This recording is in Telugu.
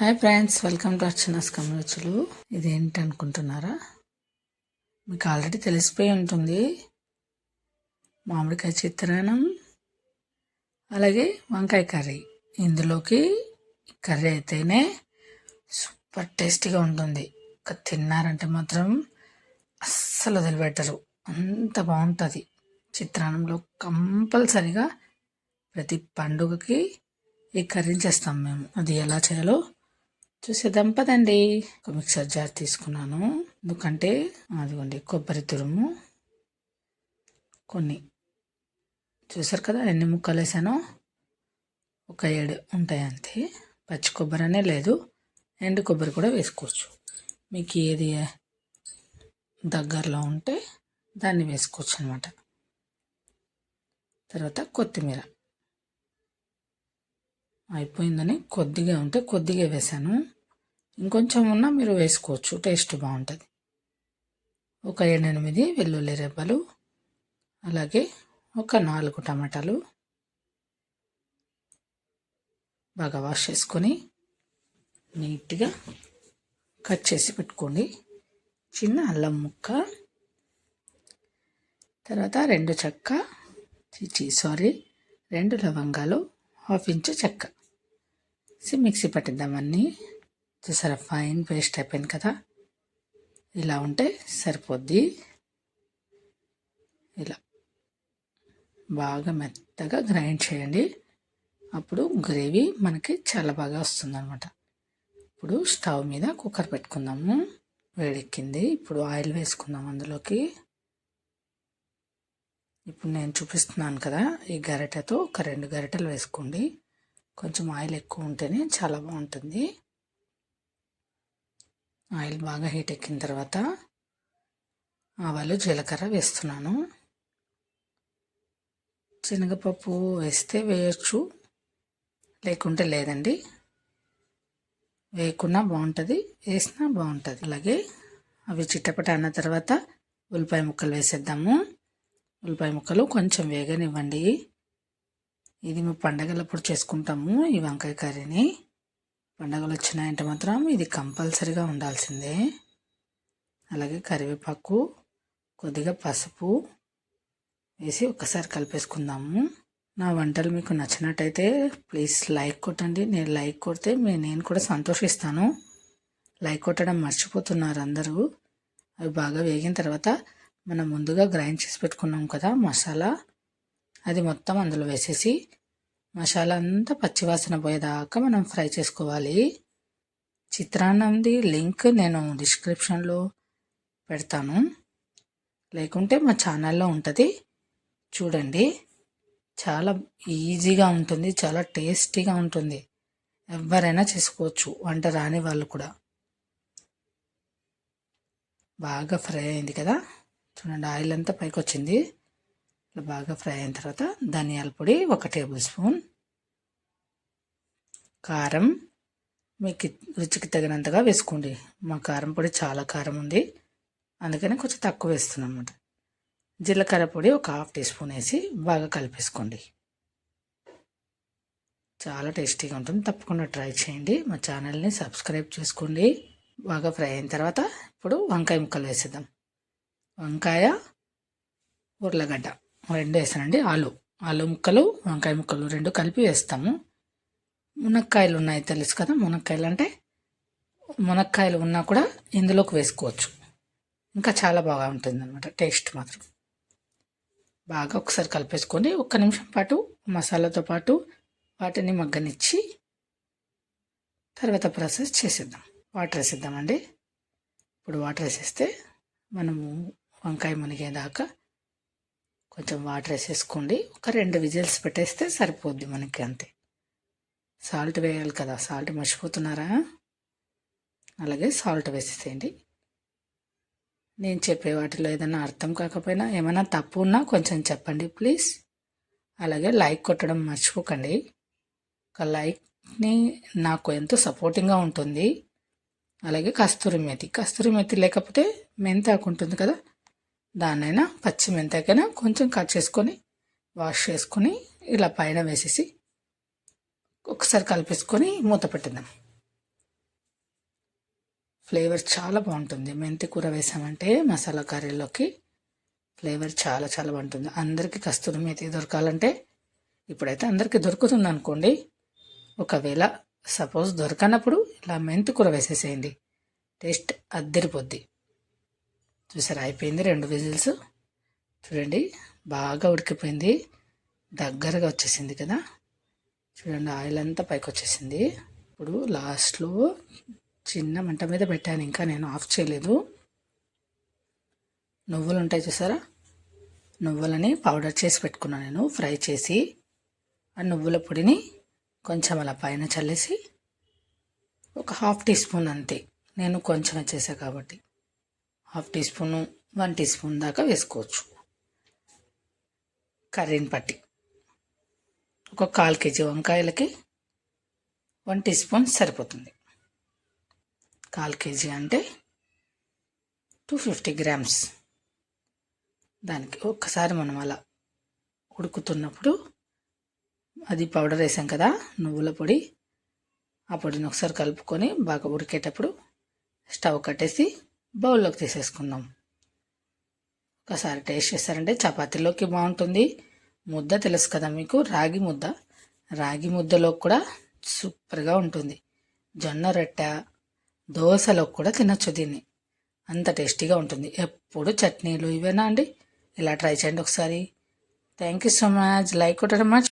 Hi friends welcome to Archana's కమరుచులు ఇదేంటి అనుకుంటున్నారా మీకు ఆల్రెడీ తెలిసిపోయి ఉంటుంది. మామిడికాయ చిత్రాన్నం అలాగే వంకాయ కర్రీ. ఇందులోకి కర్రీ అయితేనే సూపర్ టేస్టీగా ఉంటుంది. ఒక తిన్నారంటే మాత్రం అస్సలు వదిలిపెట్టరు. అంత బాగుంటుంది. చిత్రాన్నంలో కంపల్సరిగా ప్రతి పండుగకి ఈ కర్రీ చేస్తాం మేము. అది ఎలా చేయాలో చూసేద్దాం పదండి ఒక మిక్సర్ జార్ తీసుకున్నాను. ఎందుకంటే అదిగోండి కొబ్బరి తురుము. కొన్ని. చూసారు కదా ఎన్ని ముక్కలు వేసానో? ఒక ఏడు ఉంటాయి అంతే. పచ్చి కొబ్బరి అనే లేదు. ఎండు కొబ్బరి కూడా వేసుకోవచ్చు. మీకు ఏది దగ్గరలో ఉంటే దాన్ని వేసుకోవచ్చు అనమాట తర్వాత కొత్తిమీర. అయిపోయిందని కొద్దిగా ఉంటే కొద్దిగా వేసాను. ఇంకొంచెం ఉన్నా మీరు వేసుకోవచ్చు టేస్ట్ బాగుంటుంది. ఒక ఎనిమిది వెల్లుల్లి రెబ్బలు అలాగే ఒక నాలుగు టమాటాలు బాగా వాష్ చేసుకొని నీట్గా కట్ చేసి పెట్టుకోండి. చిన్న అల్లం ముక్క తర్వాత రెండు చెక్క చిచి సారీ రెండు లవంగాలు హాఫ్ ఇంచు చెక్క. సి మిక్సీ పట్టిద్దాం అన్నీ. చూసారా ఫైన్ పేస్ట్ అయిపోయింది కదా. ఇలా ఉంటే సరిపోద్ది. ఇలా. బాగా మెత్తగా గ్రైండ్ చేయండి. అప్పుడు గ్రేవీ మనకి చాలా బాగా వస్తుంది అనమాట ఇప్పుడు స్టవ్ మీద కుక్కర్ పెట్టుకుందాము. వేడెక్కింది. ఇప్పుడు ఆయిల్ వేసుకుందాం అందులోకి. ఇప్పుడు నేను చూపిస్తున్నాను కదా ఈ గరిటెతో ఒక రెండు గరిటెలు వేసుకోండి. కొంచెం ఆయిల్ ఎక్కువ ఉంటేనే చాలా బాగుంటుంది. ఆయిల్ బాగా హీట్ ఎక్కిన తర్వాత ఆవాలు జీలకర్ర వేస్తున్నాను. శనగపప్పు వేస్తే వేయచ్చు లేకుంటే లేదండి. వేయకున్నా బాగుంటుంది వేసినా బాగుంటుంది. అలాగే అవి చిట్టపట అన్న తర్వాత ఉల్లిపాయ ముక్కలు వేసేద్దాము. ఉల్లిపాయ ముక్కలు కొంచెం వేగనివ్వండి. ఇది మేము పండగలప్పుడు చేసుకుంటాము ఈ వంకాయ కర్రీని. పండగలు వచ్చినాయంటే మాత్రం ఇది కంపల్సరీగా ఉండాల్సిందే. అలాగే కరివేపాకు కొద్దిగా పసుపు వేసి ఒకసారి కలిపేసుకుందాము. నా వంటలు మీకు నచ్చినట్టయితే ప్లీజ్ లైక్ కొట్టండి. నేను లైక్ కొడితే నేను కూడా సంతోషిస్తాను. లైక్ కొట్టడం మర్చిపోతున్నారు అందరూ. అవి బాగా వేగిన తర్వాత మనం ముందుగా గ్రైండ్ చేసి పెట్టుకున్నాం కదా మసాలా. అది మొత్తం అందులో వేసేసి మసాలా అంతా పచ్చివాసన పోయేదాకా మనం ఫ్రై చేసుకోవాలి. చిత్రాన్నంది లింక్ నేను డిస్క్రిప్షన్లో పెడతాను. లేకుంటే మా ఛానల్లో ఉంటుంది. చూడండి. చాలా ఈజీగా ఉంటుంది. చాలా టేస్టీగా ఉంటుంది. ఎవరైనా చేసుకోవచ్చు. వంట రాని వాళ్ళు కూడా. బాగా ఫ్రై అయింది కదా? చూడండి ఆయిల్ అంతా పైకి వచ్చింది ఇట్లా బాగా ఫ్రై అయిన తర్వాత ధనియాల పొడి ఒక టేబుల్ స్పూన్. కారం. మీకు రుచికి తగినంతగా వేసుకోండి. మా కారం పొడి చాలా కారం ఉంది. అందుకని కొంచెం తక్కువ వేస్తున్నాం అన్నమాట జీలకర్ర పొడి ఒక హాఫ్ టీ స్పూన్ వేసి బాగా కలిపేసుకోండి. చాలా టేస్టీగా ఉంటుంది. తప్పకుండా ట్రై చేయండి. మా ఛానల్ని సబ్స్క్రైబ్ చేసుకోండి. బాగా ఫ్రై అయిన తర్వాత ఇప్పుడు వంకాయ ముక్కలు వేసేద్దాం. వంకాయ ఉర్లగడ్డ. రెండు వేసానండి ఆలు. ఆలు ముక్కలు వంకాయ ముక్కలు రెండు కలిపి వేస్తాము. మునక్కాయలు ఉన్నాయి తెలుసు కదా? మునక్కాయలు అంటే మునక్కాయలు ఉన్నా కూడా ఇందులోకి వేసుకోవచ్చు. ఇంకా చాలా బాగా ఉంటుంది అనమాట టేస్ట్ మాత్రం. బాగా ఒకసారి కలిపేసుకొని ఒక్క నిమిషం పాటు మసాలాతో పాటు వాటిని మగ్గనిచ్చి తర్వాత ప్రాసెస్ చేసేద్దాం. వాటర్ వేసేద్దామండి. ఇప్పుడు వాటర్ వేసేస్తే మనము వంకాయ మునిగేదాకా కొంచెం వాటర్ వేసేసుకోండి. ఒక రెండు విజిల్స్ పెట్టేస్తే సరిపోద్ది మనకి అంతే. సాల్ట్ వేయాలి కదా సాల్ట్ మర్చిపోతున్నారా? అలాగే సాల్ట్ వేసేసేయండి. నేను చెప్పే వాటిలో ఏదైనా అర్థం కాకపోయినా ఏమైనా తప్పు ఉన్నా కొంచెం చెప్పండి ప్లీజ్. అలాగే లైక్ కొట్టడం మర్చిపోకండి. ఒక లైక్ని నాకు ఎంతో సపోర్టింగ్గా ఉంటుంది. అలాగే కస్తూరి మెతి కస్తూరి మెతి లేకపోతే మెంతాకు ఉంటుంది కదా దాన్నైనా పచ్చిమెంతకైనా కొంచెం కట్ చేసుకొని వాష్ చేసుకొని ఇలా పైన వేసేసి ఒకసారి కలిపేసుకొని మూత పెట్టిద్దాం. ఫ్లేవర్ చాలా బాగుంటుంది. మెంతి కూర వేసామంటే మసాలా కర్రీలోకి ఫ్లేవర్ చాలా చాలా బాగుంటుంది. అందరికీ కస్తూరి మేతి దొరకాలంటే ఇప్పుడైతే అందరికీ దొరుకుతుంది అనుకోండి. ఒకవేళ సపోజ్ దొరకనప్పుడు ఇలా మెంతి కూర వేసేసేయండి. టేస్ట్ అద్దరిపోద్ది. చూసారా? అయిపోయింది రెండు విజిల్స్. చూడండి బాగా ఉడికిపోయింది. దగ్గరగా వచ్చేసింది కదా. చూడండి ఆయిల్ అంతా పైకి వచ్చేసింది. ఇప్పుడు లాస్ట్లో చిన్న మంట మీద పెట్టాను ఇంకా నేను ఆఫ్ చేయలేదు. నువ్వులు ఉంటాయి చూసారా? నువ్వులని పౌడర్ చేసి పెట్టుకున్నాను నేను ఫ్రై చేసి ఆ నువ్వుల పొడిని కొంచెం అలా పైన చల్లేసి ఒక హాఫ్ టీ స్పూన్ అంతే. నేను కొంచెం వచ్చేసా కాబట్టి. Half tea spoon one tea spoon దాకా వేసుకోవచ్చు. కర్రీని పట్టి ఒక కాల్ కేజీ వంకాయలకి వన్ టీ స్పూన్ సరిపోతుంది. కాల్ కేజీ అంటే టూ ఫిఫ్టీ గ్రామ్స్. దానికి ఒక్కసారి మనం అలా ఉడుకుతున్నప్పుడు అది పౌడర్ వేసాం కదా నువ్వుల పొడి. ఆ పొడిని ఒకసారి కలుపుకొని బాగా ఉడికేటప్పుడు స్టవ్ కట్టేసి బౌల్లోకి తీసేసుకుందాం. ఒకసారి టేస్ట్ చేస్తారంటే చపాతీలోకి బాగుంటుంది. ముద్ద తెలుసు కదా మీకు రాగి ముద్ద. రాగి ముద్దలో కూడా సూపర్గా ఉంటుంది. జొన్న రొట్టె దోశలో కూడా తినొచ్చు దీన్ని. అంత టేస్టీగా ఉంటుంది. ఎప్పుడు చట్నీలు ఇవేనా అండి? ఇలా ట్రై చేయండి ఒకసారి. Thank you so much like కొట్టడం మచ్